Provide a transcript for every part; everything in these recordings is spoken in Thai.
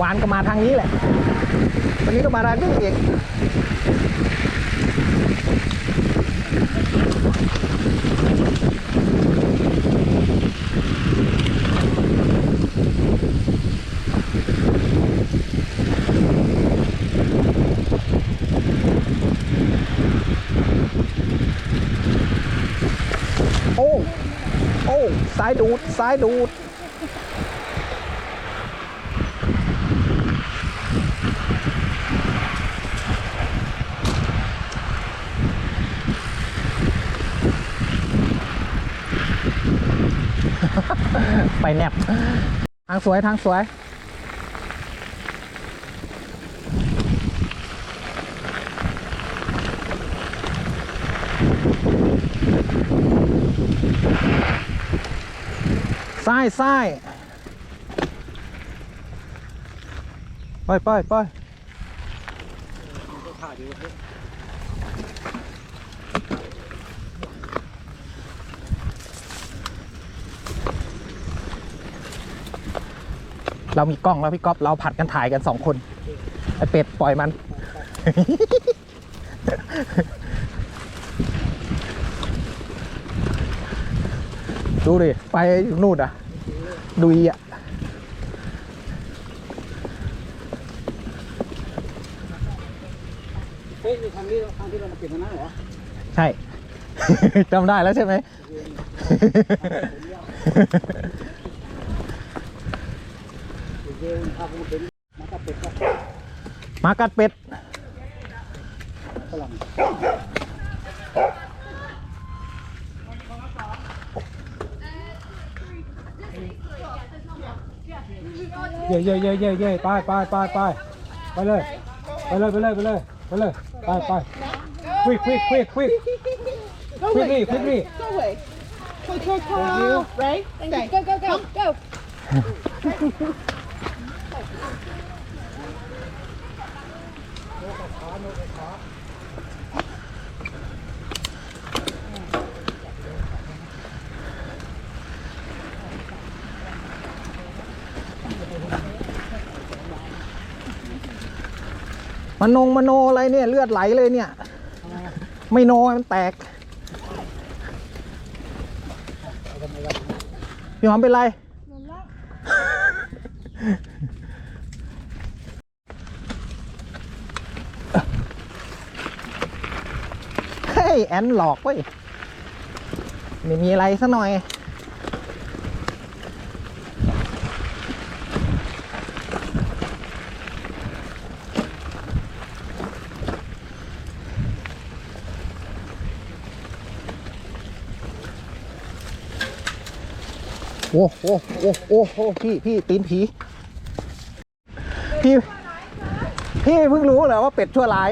วานก็มาทางนี้แหละ วันนี้ก็มาทางนี้อีกโอ้ โอ้ สายดูด สายดูด ไปแนบ ทางสวยทางสวย ซ้ายซ้ายไปไปไป เรามีกล้องแล้วพี่ก๊อฟเราผัดกันถ่ายกันสองคนไอเป็ดปล่อยมัน ดูดิ ไปถึงนู่นอะ ดูอีอะเฮ้ยนี่ทางนี้ทางที่เรามาเก็บตรงนั้นเหรอ ใช่ จำได้แล้วใช่ไหม เดี๋ยวพาผมากัดเป็ดเย่เย่เย่เย่เย่ไปไปไปไปไปเลยไปเลยไปเลยไปเลยไปเลยไปไป quick quick quick quick Go quickly away. quickly Go away. Go, go, go. Thank you. Right? Okay. Go, go, go, go. มโนงมโนอะไรเนี่ย เลือดไหลเลยเนี่ย ไม่โนให้มันแตก พี่หอมเป็นไร เฮ้ย แอนหลอกเว้ย ไม่มีอะไรซะหน่อย โอ้โอ้โอ้โอ้โอ้พี่ พี่ ตีนผี พี่ พี่เพิ่งรู้เหรอว่าเป็ดชั่วร้าย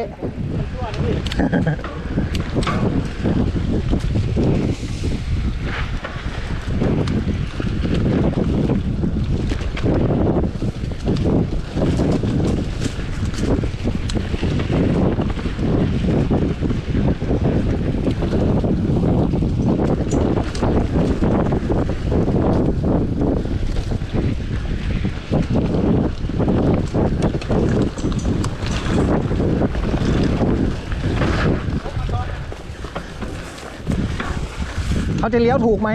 เขาจะเลี้ยวถูกไหม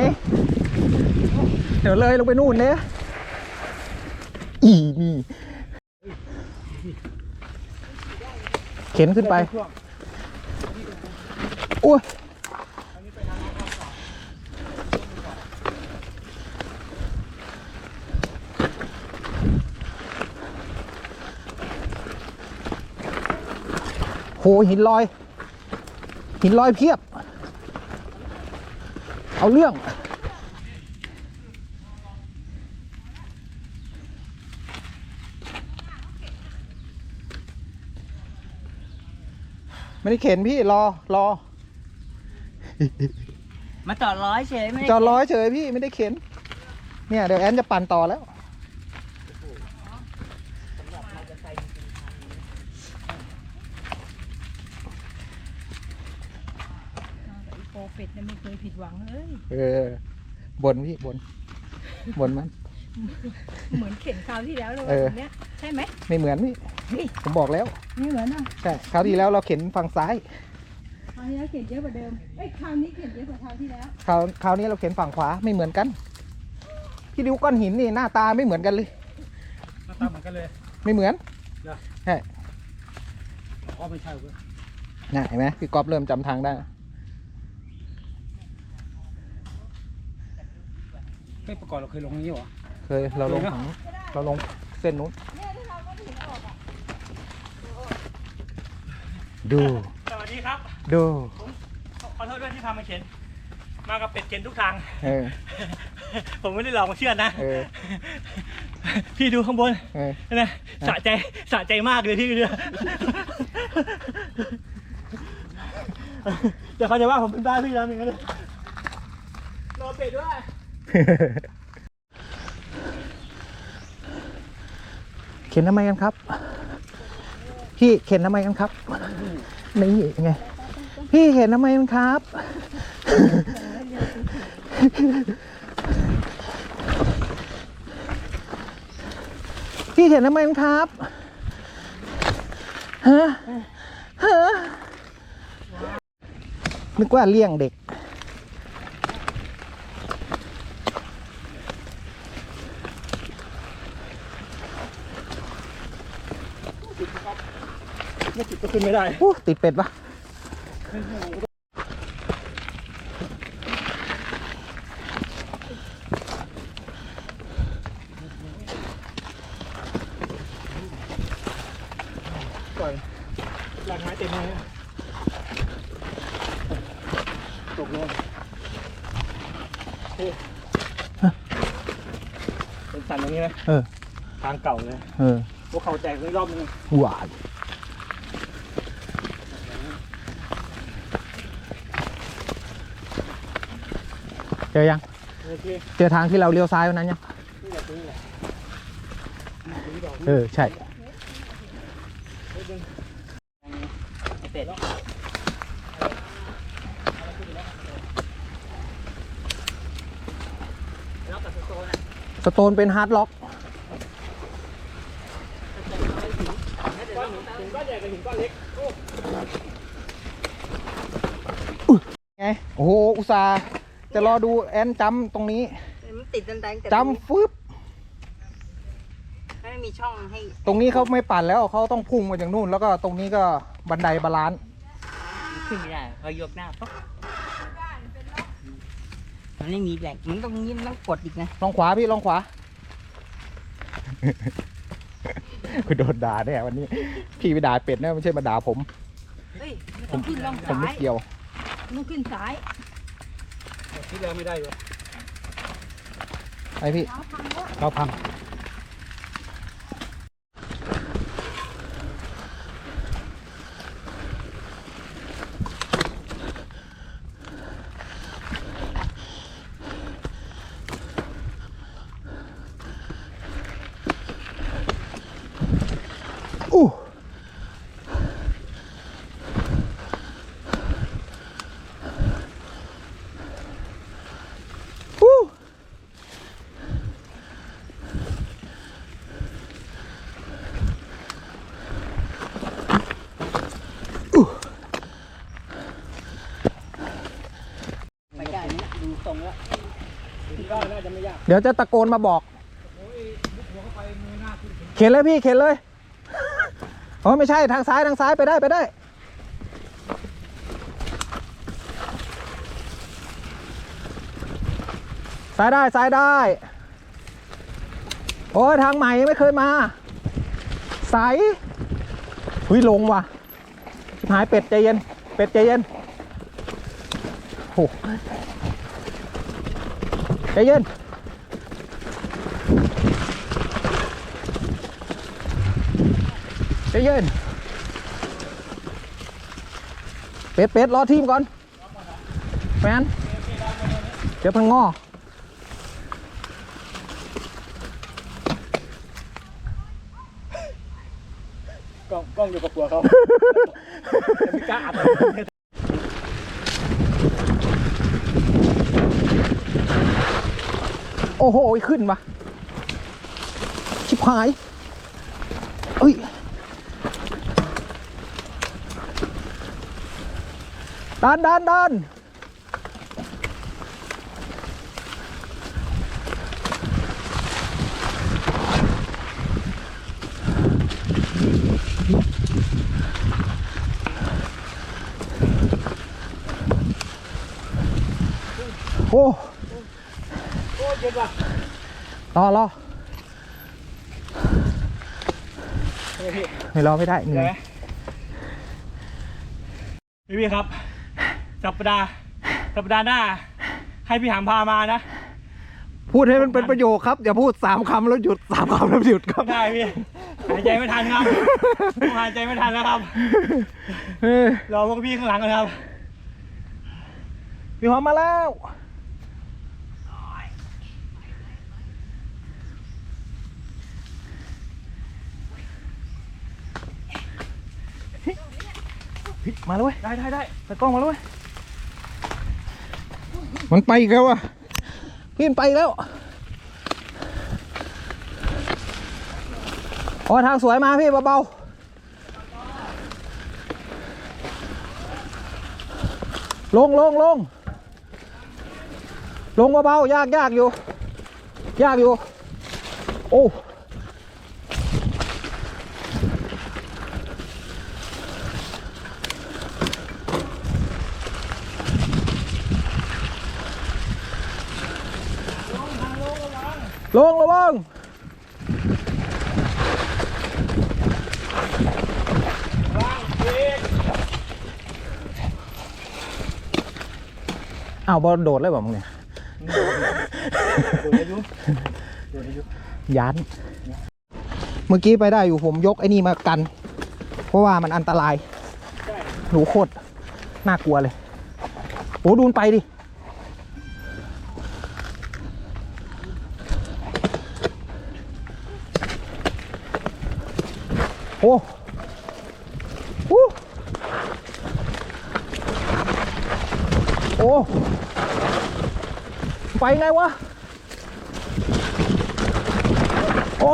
เดี๋ยวเลยลงไปนู่นเนี่ยอีนี่เข็นขึ้นไปโอ้ยโหหินลอย หินลอยเพียบ เอาเรื่อง ไม่ได้เข็นพี่รอรอ มาจอดร้อยเฉยไม่ได้จอดร้อยเฉยพี่ไม่ได้เข็น เนี่ยเดี๋ยวแอนจะปั่นต่อแล้ว โปรเป็ดเนี่ยไม่เคยผิดหวังเลย เออบนพี่บนบนมัน เหมือนเข็นคราวที่แล้วเลยเออวันเนี้ยใช่ไหมไม่เหมือนพี่ผมบอกแล้วไม่เหมือนอะใช่คราวที่แล้วเราเข็นฝั่งซ้ายคราวที่แล้วเข็นเยอะกว่าเดิมเอ้ยคราวนี้เข็นเยอะกว่าคราวที่แล้วคราวคราวนี้เราเข็นฝั่งขวาไม่เหมือนกัน พี่ดูก้อนหินนี่หน้าตาไม่เหมือนกันเลย หน้าตาเหมือนกันเลย ไม่เหมือนอ๋อไม่ใช่เว้ยน่ะเห็นไหมพี่ก๊อฟเริ่มจำทางได้เฮ้ยประกอบเราเคยลงอย่างนี้เหรอ เคยเราลงฝั่งนู้นเราลงเส้นนู้นดู สวัสดีครับ ดูขอโทษด้วยที่พามาเข็น มากับเป็ดเข็นทุกทาง เออ ผมไม่ได้หลอกมาเชื่อนะ เออ พี่ดูข้างบนเออ นะสะใจสะใจมากเลยที่เนี่ยเดี๋ยวเขาจะว่าผมเป็นบ้าพี่แล้วนึงนะรอเป็ดด้วย เข็นทำไมกันครับ พี่เข็นทำไมกันครับ นี่ไง พี่เข็นทำไมกันครับ พี่เข็นทำไมกันครับฮะฮะนึกว่าเลี้ยงเด็ก ไม่ติดก็ขึ้นไม่ได้อู้ติดเป็ดปะก่อนหลังไม้เต็มเลยนะตกลงเฮ้ยเป็นสันอย่างนี้ไหมเออทางเก่าเลย เออพวกเขาแตกไปรอบนึงหวาน เจอยัง โอเคเจอทางที่เราเลี้ยวซ้ายวันนั้นยัง นี่แหละตรงนี้แหละเออ ใช่เป็ดสโตนเป็นฮาร์ดล็อกถึงก้อนใหญ่กับถึงก้อนเล็กไง โอ้โห อุตส่าห์ จะรอดูแอนจำตรงนี้มันติดแดงๆแต่จำฟึบไม่มีช่องให้ตรงนี้เขาไม่ปั่นแล้วเขาต้องพุ่งมาจากนู่น แล้วก็ตรงนี้ก็บันไดบาลานซ์ขึ้นไม่ได้พอยกหน้าปุ๊บมันไม่มีแหลกมันต้องนี้มันต้องกดอีกนะลองขวาพี่ลองขวา คุณโดนด่าแน่วันนี้ พี่ไปด่าเป็ดนะไม่ใช่มาด่าผม เฮ้ยต้องขึ้นลงผมซ้าไม่ยเกี่ยวต้องขึ้นซ้าย ที่แล้วไม่ได้อยู่ไอพี่เราพัง อู้อู้อู้ ไปได้ไหมนะดูตรงแล้ว ถึงก้อนน่าจะไม่ยาก เดี๋ยวจะตะโกนมาบอกเข็นเลยพี่เข็นเลยอ๋อไม่ใช่ทางซ้ายทางซ้ายไปได้ไปได้ ซ้ายได้ซ้ายได้ โอ้ทางใหม่ยังไม่เคยมา ใสหุยลงว่ะชิบหายเป็ดใจเย็น เป็ดใจเย็นโอ้ใจเย็น ใจเย็นเป็ดเป็ดรอทีมก่อนแมนเดี๋ยวพังงอกล้องกล้องอยู่กับตัวเขาไม่กล้าอัดโอ้โห ขึ้นปะหายเอ้ย ดันดันดันโอ้โอ้เย็นว่ะรอรอเฮ้ยพี่ไม่รอไม่ได้เหนื่อยพี่พี่ครับ สัปดาห์สัปดาห์หน้า ให้พี่หามพามานะ พูดให้มันเป็นประโยคครับอย่าพูดสามคำแล้วหยุดสามคำแล้วหยุดครับไม่ได้พี่หายใจไม่ทันครับผมหายใจไม่ทันแล้วครับเฮ้ยรอพวกพี่ข้างหลังกันครับพี่หอมมาแล้วเฮ้ยมาแล้วเว้ยได้ได้ได้ตะกล้องมาแล้วเว้ย มันไปแล้วอะพี่มันไปแล้วอ๋อทางสวยมาพี่เบาๆลงลงลงลงเบาๆยากยากอยู่ ยากอยู่ โอ้ ลงระวังเอาบอลโดดเลยบ่มึงเนี่ยดูอายุดูอายุยันเมื่อกี้ไปได้อยู่ผมยกไอ้นี่มากัน เพราะว่ามันอันตรายหนูโคตรน่ากลัวเลย โอ้ดูนไปดิ โอ้โหโอ้ไปไงวะ โอ้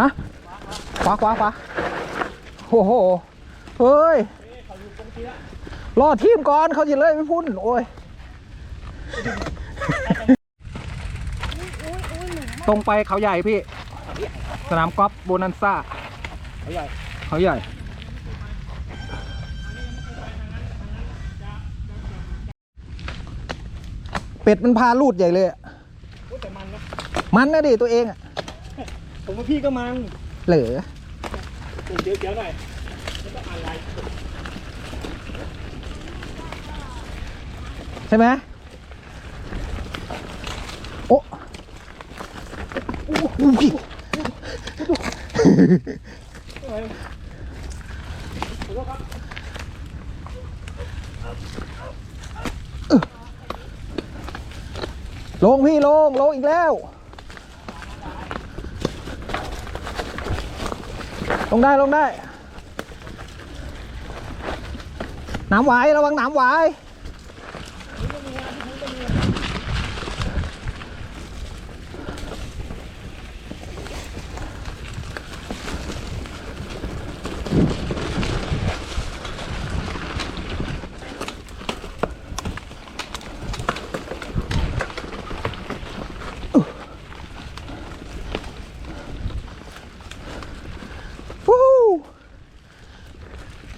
ฮะขวาขวาขวาโอ้โห เฮ้ยรอทีมก่อนเขาจะเลยไม่พุ่น โอ้ย ตรงไปเขาใหญ่พี่ สนามกอล์ฟโบนันซ่า เขาใหญ่ เขาใหญ่ เป็ดมันพาลูดใหญ่เลยอะโอ้แต่มันนะมันนะดิตัวเองอะผมว่าพี่ก็มังเหลือเดี๋ยวเดี๋ยวหน่อยไม่ต้องอะไรใช่ไหมโอ้โอ้โหพี่ ลงพี่ลง ลงอีกแล้ว ลงได้ลงได้ น้ำไหวระวังน้ำไหวฮู้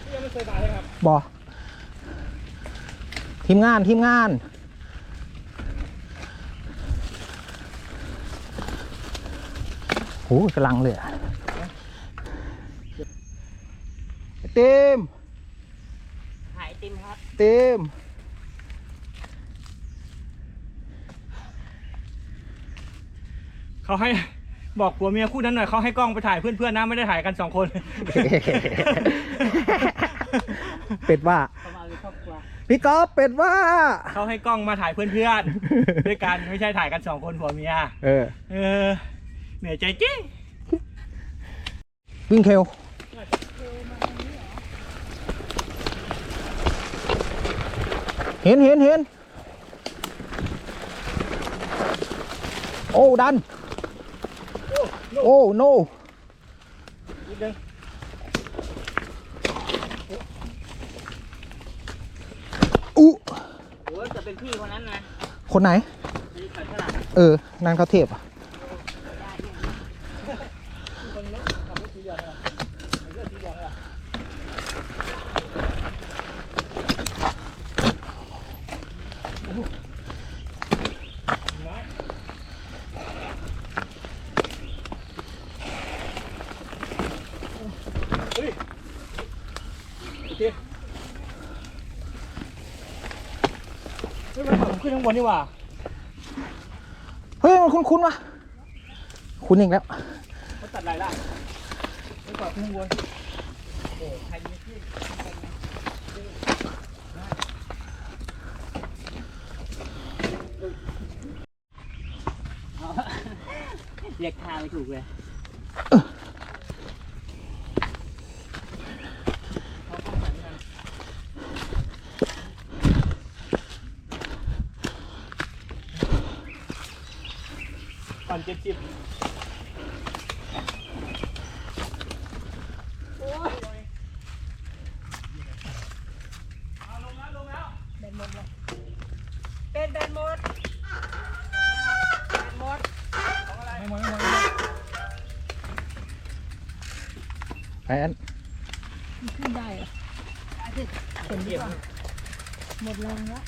พี่ยังไม่เคยมาเลยครับ บอที มงานทีมงานโหกำลังเลยอะเต็มหายติมครับ เต็มเขาให้บอกผัวเมียคู่นั้นหน่อยเขาให้กล้องไปถ่ายเพื่อนๆนะไม่ได้ถ่ายกันสองคน เป็ดว่า พี่ก๊อฟเป็ดว่า เขาให้กล้องมาถ่ายเพื่อนๆ ด้วยกันไม่ใช่ถ่ายกันสองคนผัวเมีย เออ เออ เหนื่อยใจจริงวิ่งเคลเห็นเห็นเห็นโอ้ดัน โอ้โนนิดนึง อุโอ้ยจะเป็นพี่คนนั้นนะคนไหนที่ขันขนาดเออนั่นเขาเทพอะ โอเคเฮ้ยมันขั บขึ้นข้างบนนี่หว่า เฮ้ย มันคุ้นๆวะคุ้นอีกแล้วมันตัดอะไรล่ะมันขับขึ้นข้างบนเรียกทางไม่ถูกเลย ปั่นเจ็ดสิบเอาลงแล้วลงแล้ว เป็นแบนหมดแบนหมด ไม่หมดไม่หมดไม่หมด ไอ้อัน ขึ้นได้เหรอเห็นดีกว่าหมดแรงแล้ว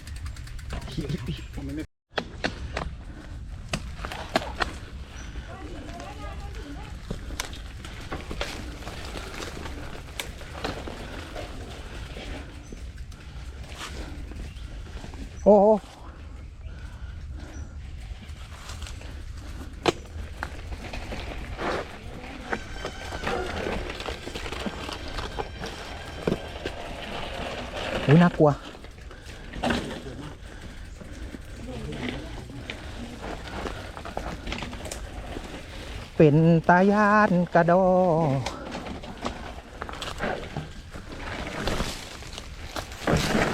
โอ้โอุ้ยน่ากลัว เป็นตายานกระดอ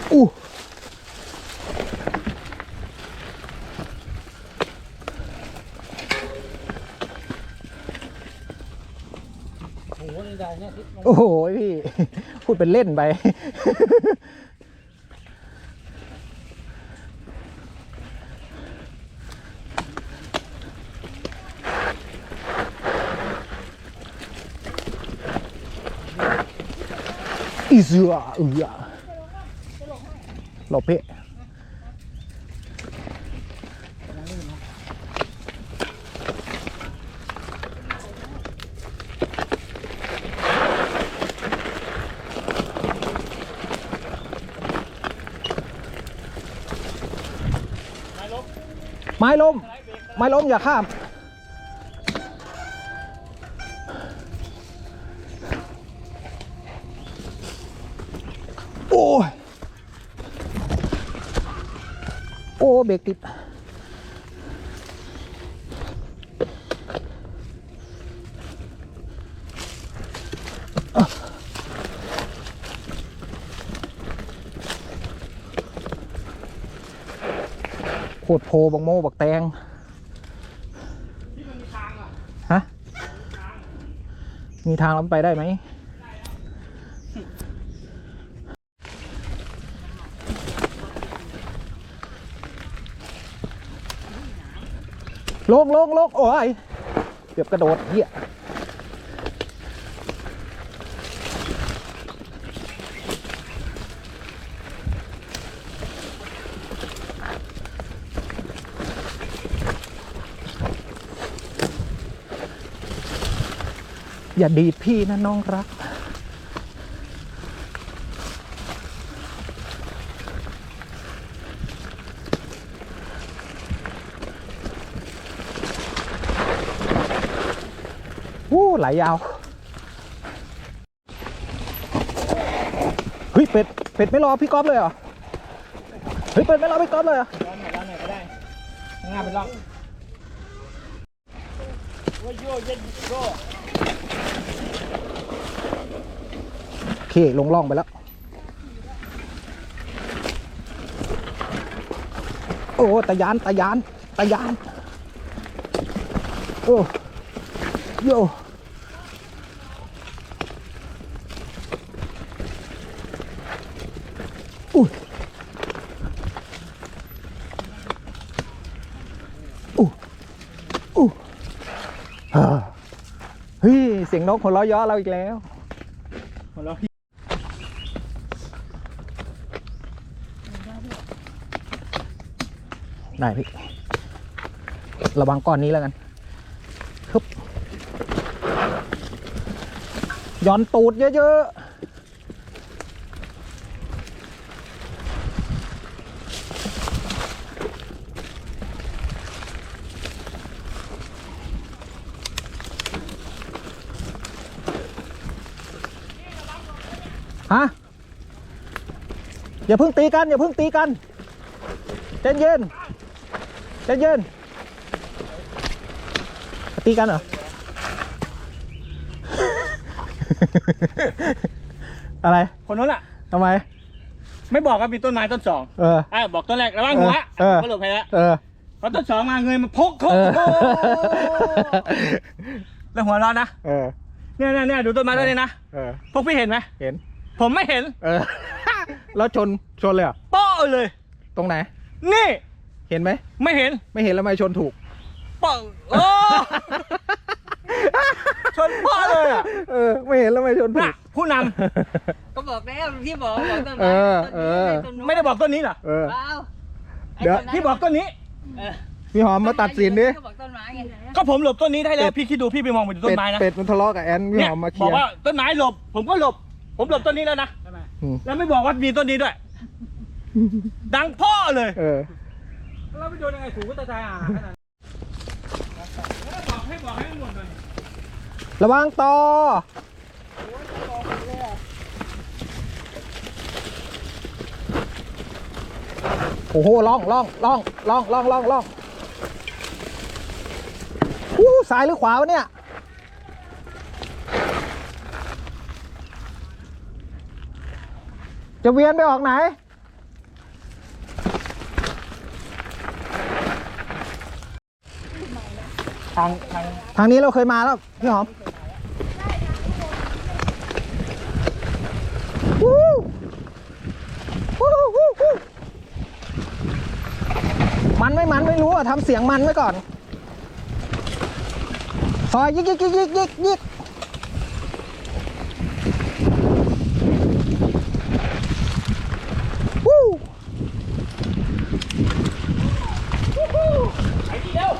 โอ้โหนี่ได้เนี่ยที่ โอ้โหพี่ พูดเป็นเล่นไป อีเสือเอือหลบเพ่ไม้ล้ม ไม้ล้ม อย่าข้าม โอ้ยโอ้เบรกติดโคตรโพบักโมบักแตง ฮะ มีทางล้วมันไปได้ไหมลงลงลงโอ้ยเกือบกระโดดเหี้ย อย่าดีดพี่นะน้องรัก วู้ไหลยาวเฮ้ยเป็ดเป็ดไม่รอพี่ก๊อฟเลยเหรอเฮ้ยเป็ดไม่รอพี่ก๊อฟเลยเหรอร้อนหน่อยร้อนหน่อยก็ได้ข้างหน้าเป็นร่องว่าโยเย็นโย โอเค ลงล่องไปแล้ว โอ้ตะยานตะยานตะยาน โอ้โยอุ้ยอู้อู้เฮ้ย เสียงนกหัวเราะเย้อเราอีกแล้ว หัวเราะ ได้พี่ ระวังก้อนนี้แล้วกันฮึบย้อนตูดเยอะๆฮะอย่าเพิ่งตีกัน อย่าเพิ่งตีกันใจเย็น ใจเย็นตีกันเหรอ อะไรคนนั้นอะ ทำไม ไม่บอกว่ามีต้นไม้ต้นสองเออ อะบอกต้นแรกระวังหัวเออ ก็หลบไปแล้วเออ พอต้นสองมาเงยมาพกเขาเออโอ้โหแล้วหัวเราะนะเออ เนี่ยเนี่ยเนี่ยดูต้นไม้ต้นนี้นะเออ พวกพี่เห็นไหมเห็น ผมไม่เห็นเออ แล้วชน ชนเลยเหรอโป้เลย ตรงไหน นี่ เห็นไหม ไม่เห็นไม่เห็นแล้วทำไมชนถูกโป้โอ้ชนโป้เลยอะเออ ไม่เห็นแล้วทำไมชนถูน่ะก ผู้นก็บอกแล้วพี่บอกบอกต้นเอไม้อต้นเอนี้อต้นำนู้นไม่ได้บอกต้นนี้เหรอเออ เปล่าไอ้เดี๋ยว ต้นนั้นพี่บอกต้นนี้ เออพี่หอมมาตัดสินดิก็บอกต้นไม้ไงก็ผมหลบต้นนี้ได้แล้เป็วดพี่คิดดูพี่ไปมองไปดูต้เป็ดนไม้นะเป็ดมันทะเลาะกับแอนพี่เนี่ยหอมมาเคบลีอยกร์ว่าต้นไม้หลบ ผมก็หลบ ผมหลบต้นนี้แล้วนะอืม แล้วไม่บอกว่ามีต้นนี้ด้วย ดังพ่อเลย เออ เราไปโดนยังไงถูกก็ตายอะขนาดบอกให้บอกให้มันหมดเลยระวังต่อโอ้โหล่องล่องล่องล่องล่องล่องล่องอู้ซ้ายหรือขวาวะเนี่ยจะเวียนไปออกไหน ทางทางทางนี้เราเคยมาแล้วพี่หอมวู้วู้วู้วู้มันไม่มันไม่รู้อะทำเสียงมันไว้ก่อน ซอยยิกยิกยิกยิกยิกยิกวู้ ไอ้ทีเดียว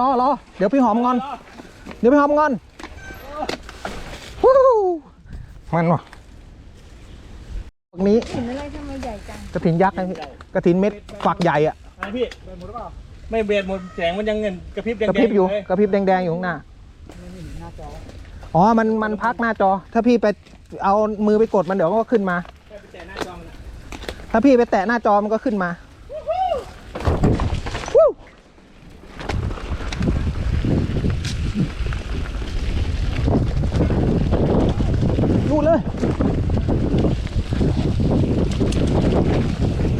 รอรอรอเดี๋ยวพี่หอมงอน เดี๋ยวพี่หอมงอนวู้มันว่ะพวกนี้เห็นอะไรทำไมใหญ่จังกระถินยักษ์ไงพี่กระถินเม็ดฝักใหญ่อะอะไรพี่เบรดหมดหรือเปล่าไม่เบรดหมดแสงมันยังเงินกระพริบแดงกระพริบอยู่เลกระพริบแดงๆอยู่ข้างหน้าอ๋อมันมันพักหน้าจอ ถ้าพี่ไปเอามือไปกดมันเดี๋ยวก็ขึ้นมาแค่ไปแตะหน้าจอมันอะถ้าพี่ไปแตะหน้าจอมันก็ขึ้นมาวู้ ดูเลย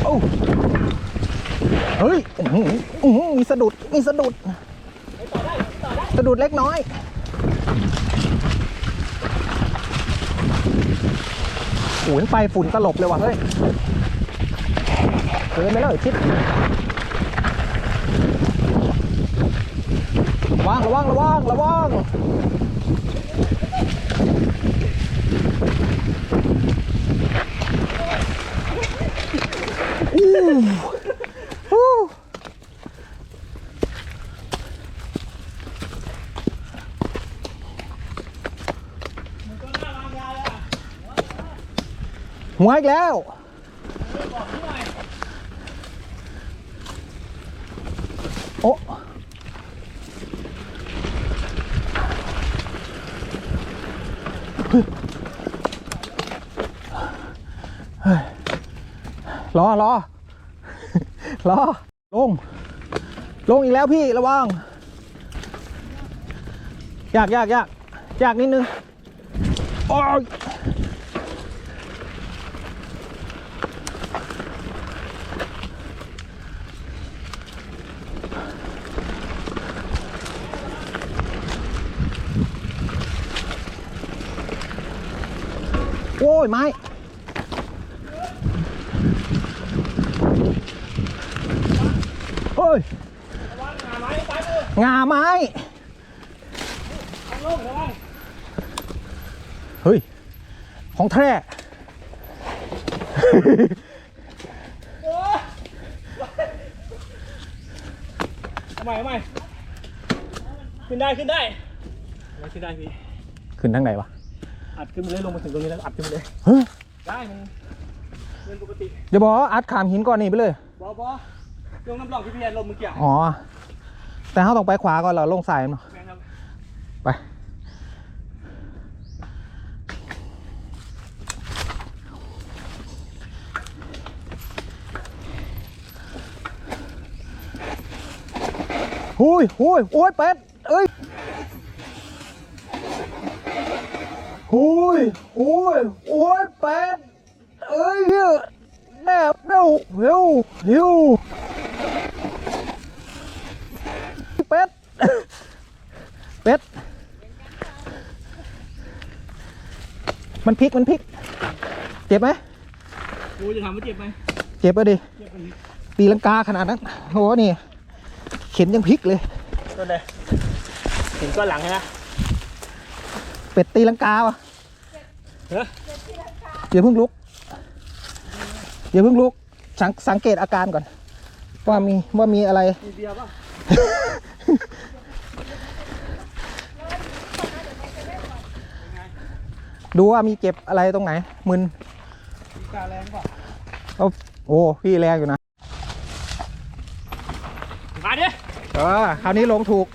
โอ้เฮ้ยอือมีสะดุด มีสะดุดสะดุดเล็กน้อยโอ้ยไฟฝุ่นตลบเลยว่ะเฮ้ยเกินไปแล้วไอ้ชิดระวังระวังระวังระวัง หัวอีกแล้ว โอ้รอรอ รอลง ลงอีกแล้วพี่ระวังยากยากยากยากนิดนึงโอ้ยโอ้ยไม้ งาไม้เฮ้ย ของแท้ทำไมทำไมขึ้นได้ขึ้นได้ไม่ขึ้นได้พี่ ขึ้นทางไหนวะ อัดขึ้นไปเลยลงมาถึงตรงนี้แล้วอัดขึ้นไปเลย เฮ้ย ได้มันเรื่องปกติ เดี๋ยวบอกว่าอัดขามหินก่อนนี่ไปเลย บอบอลงน้ำร่องที่พี่แอนลมเมื่อกี้ อ๋อ แต่เขาต้องไปขวาก่อนเรอลงสายมั้งแม่งครับไป หุยหุยโอ้ยเป็ด เอ้ยหุยหุยโอ้ยเป็ด เอ้ยเหี้ยแนบเร็วเร็วเร็วเป็ด เป็ด มันพลิกมันพลิก เจ็บไหมกูจะถามว่าเจ็บไหมเจ็บปะดิเจ็บไหมตีลังกาขนาดนั้นโหนี่ เข็นยังพลิกเลยต้นเลยถึงก้อนหลังใช่ไหมเป็ดตีลังกาวะเฮ้ยอย่าเพิ่งลุกอย่าเพิ่งลุกสังสังเกตอาการก่อน ว่ามีว่ามีอะไรมีเบียร์ป่ะ ดูว่ามีเจ็บอะไรตรงไหน มึนมีกาแรงป่ะเอาโอ้พี่แรงอยู่นะ มาดิเออคราวนี้ลงถูก